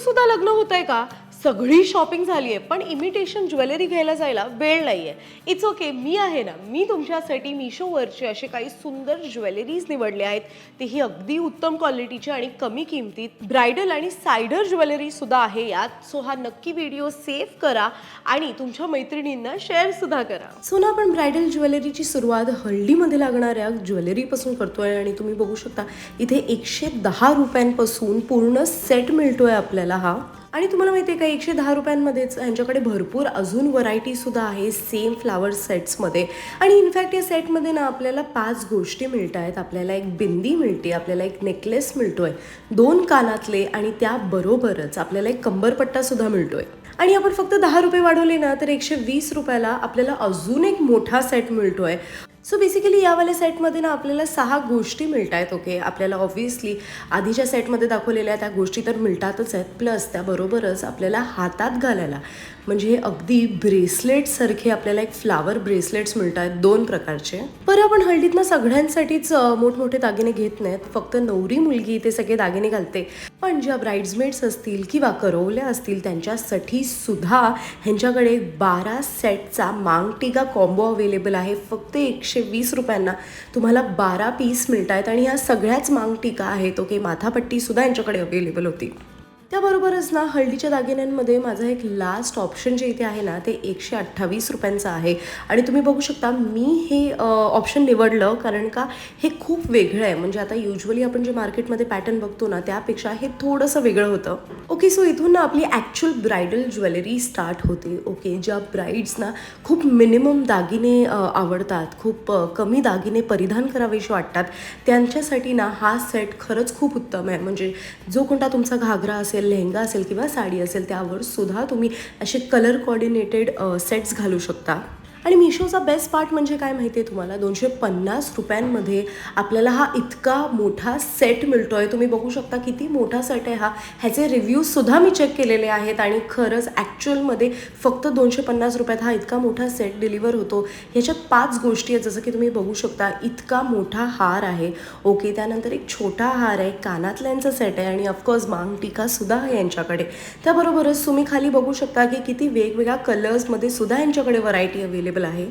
सुद्धा लग्न होत आहे का? सगळी शॉपिंग झाली आहे पण इमिटेशन ज्वेलरी घ्यायला जायला वेळ नाही आहे इट्स ओके मी आहे ना मी तुमच्यासाठी मिशोवरचे असे काही सुंदर ज्वेलरीज निवडले आहेत. तेही अगदी उत्तम क्वालिटीचे आणि कमी किमतीत. ब्रायडल आणि सायडर ज्वेलरीसुद्धा आहे यात सो हा नक्की व्हिडिओ सेव्ह करा आणि तुमच्या मैत्रिणींना शेअरसुद्धा करा. सो ना आपण ब्रायडल ज्वेलरीची सुरुवात हळदीमध्ये लागणाऱ्या ज्वेलरीपासून करतोय आणि तुम्ही बघू शकता इथे एकशे दहा रुपयांपासून पूर्ण सेट मिळतोय आपल्याला हा. आणि तुम्हाला माहिती आहे का एकशे दहा रुपयांमध्येच यांच्याकडे भरपूर अजून व्हरायटीसुद्धा आहे सेम फ्लावर सेट्समध्ये आणि इनफॅक्ट या सेटमध्ये ना आपल्याला पाच गोष्टी मिळत आहेत आपल्याला एक बिंदी मिळते आपल्याला एक नेकलेस मिळतो आहे दोन कानातले आणि त्याबरोबरच आपल्याला एक कंबरपट्टासुद्धा मिळतो आहे आणि आपण फक्त दहा रुपये वाढवले ना तर एकशे वीस रुपयाला आपल्याला अजून एक मोठा सेट मिळतो आहे सो बेसिकली यावाल्या सेटमध्ये ना आपल्याला सहा गोष्टी मिळत आहेत ओके आपल्याला ऑब्व्हियसली आधीच्या सेटमध्ये दाखवलेल्या त्या गोष्टी तर मिळतातच आहेत. प्लस त्याबरोबरच आपल्याला हातात घालायला म्हणजे अगदी ब्रेसलेटसारखे आपल्याला एक फ्लावर ब्रेसलेट्स मिळत आहेत दोन प्रकारचे. बरं आपण हळदीतनं सगळ्यांसाठीच मोठमोठे दागिने घेत नाहीत. फक्त नवरी मुलगी ते सगळे दागिने घालते. पण ज्या ब्राईड्समेड्स असतील किंवा करवल्या असतील त्यांच्यासाठी सुद्धा ह्यांच्याकडे बारा सेटचा मांगटिका कॉम्बो अवेलेबल आहे. फक्त एकशे वीस रुपयांना तुम्हाला बारा पीस मिळत आहेत आणि ह्या सगळ्याच मांगटिका आहेत. ओके माथापट्टीसुद्धा यांच्याकडे अवेलेबल होती. त्याबरोबरच ना हळदीच्या दागिन्यांमध्ये माझं एक लास्ट ऑप्शन जे इथे आहे ना ते एकशे अठ्ठावीस रुपयांचं आहे. आणि तुम्ही बघू शकता मी हे ऑप्शन निवडलं कारण का हे खूप वेगळं आहे. म्हणजे आता युजली आपण जे मार्केटमध्ये पॅटर्न बघतो ना त्यापेक्षा हे थोडंसं वेगळं होतं. ओके सो इथून ना आपली ॲक्च्युअल ब्रायडल ज्वेलरी स्टार्ट होते. ओके ज्या ब्राईड्सना खूप मिनिमम दागिने आवडतात खूप कमी दागिने परिधान करावेसे वाटतात त्यांच्यासाठी ना हा सेट खरंच खूप उत्तम आहे. म्हणजे जो कोणता तुमचा घागरा असेल लेहंगा असेल किंवा साडी असेल त्यावर सुद्धा तुम्ही असे कलर कॉर्डिनेटेड सेट्स घालू शकता. आणि मिशोचा बेस्ट पार्ट म्हणजे काय माहिती आहे तुम्हाला? दोनशे पन्नास रुपयांमध्ये आपल्याला हा इतका मोठा सेट मिळतो आहे तुम्ही बघू शकता किती मोठा सेट आहे हा. ह्याचे रिव्ह्यूजसुद्धा मी चेक केलेले आहेत आणि खरंच ॲक्च्युअलमध्ये फक्त दोनशे पन्नास रुपयात हा इतका मोठा सेट डिलिव्हर होतो. ह्याच्यात पाच गोष्टी आहेत. जसं की तुम्ही बघू शकता इतका मोठा हार आहे. ओके त्यानंतर एक छोटा हार आहे. कानातल्यांचा सेट आहे आणि ऑफकोर्स मांग टीकासुद्धा आहे यांच्याकडे. त्याबरोबरच तुम्ही खाली बघू शकता की किती वेगवेगळ्या कलर्समध्ये सुद्धा यांच्याकडे व्हरायटी अवेलेबल आहे.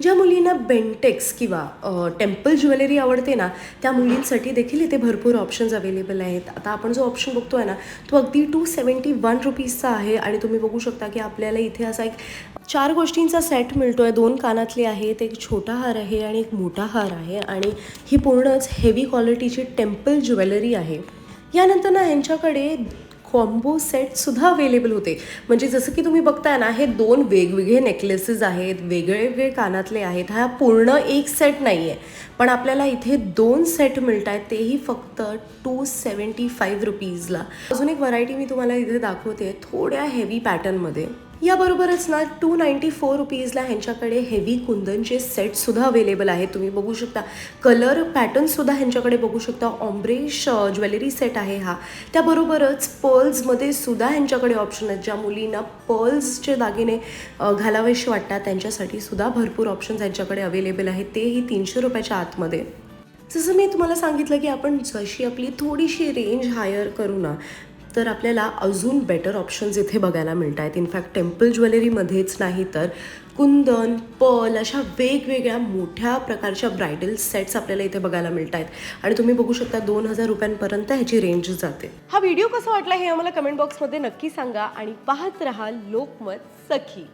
ज्या मुलींना बेंटेक्स किंवा टेम्पल ज्वेलरी आवडते ना त्या मुलींसाठी देखील इथे भरपूर ऑप्शन्स अवेलेबल आहेत. आता आपण जो ऑप्शन बघतो आहे ना तो अगदी टू सेवन्टी वन रुपीजचा आहे आणि तुम्ही बघू शकता की आपल्याला इथे असा एक चार गोष्टींचा सेट मिळतो आहे दोन कानातले आहेत एक छोटा हार आहे आणि एक मोठा हार आहे आणि ही पूर्णच हेवी क्वालिटीची टेम्पल ज्वेलरी आहे. यानंतर ना ह्यांच्याकडे कॉम्बो सेटसुद्धा अवेलेबल होते. म्हणजे जसं की तुम्ही बघताय ना हे दोन वेगवेगळे नेकलेसेस आहेत वेगळे वेगळे कानातले आहेत. हा पूर्ण एक सेट नाही आहे पण आपल्याला इथे दोन सेट मिळत आहेत तेही फक्त टू सेवन्टी फाईव्ह रुपीजला अजून एक व्हरायटी मी तुम्हाला इथे दाखवते थोड्या हेवी पॅटर्नमध्ये याबरोबरच ना टू नाईंटी फोर रुपीजला ह्यांच्याकडे हेवी कुंदनचे सेटसुद्धा अवेलेबल आहेत. तुम्ही बघू शकता. कलर पॅटर्नसुद्धा ह्यांच्याकडे बघू शकता. ऑम्ब्रेश ज्वेलरी सेट आहे हा. त्याबरोबरच पर्ल्समध्ये सुद्धा ह्यांच्याकडे ऑप्शन आहेत. ज्या मुलींना पर्ल्सचे दागिने घालावेसे वाटतात त्यांच्यासाठी सुद्धा भरपूर ऑप्शन्स ह्यांच्याकडे अवेलेबल आहेत. तेही तीनशे रुपयाच्या आतमध्ये. जसं मी तुम्हाला सांगितलं की आपण जशी आपली थोडीशी रेंज हायर करू ना तर आपल्याला अजून बेटर ऑप्शन्स इथे बघायला मिळत आहेत इनफॅक्ट टेम्पल ज्वेलरीमध्येच नाही तर कुंदन पर्ल अशा वेगवेगळ्या मोठ्या प्रकारच्या ब्रायडल सेट्स आपल्याला इथे बघायला मिळत आहेत आणि तुम्ही बघू शकता दोन हजार रुपयांपर्यंत ह्याची रेंज जाते. हा व्हिडिओ कसा वाटला हे आम्हाला कमेंट बॉक्समध्ये नक्की सांगा आणि पाहत रहा लोकमत सखी.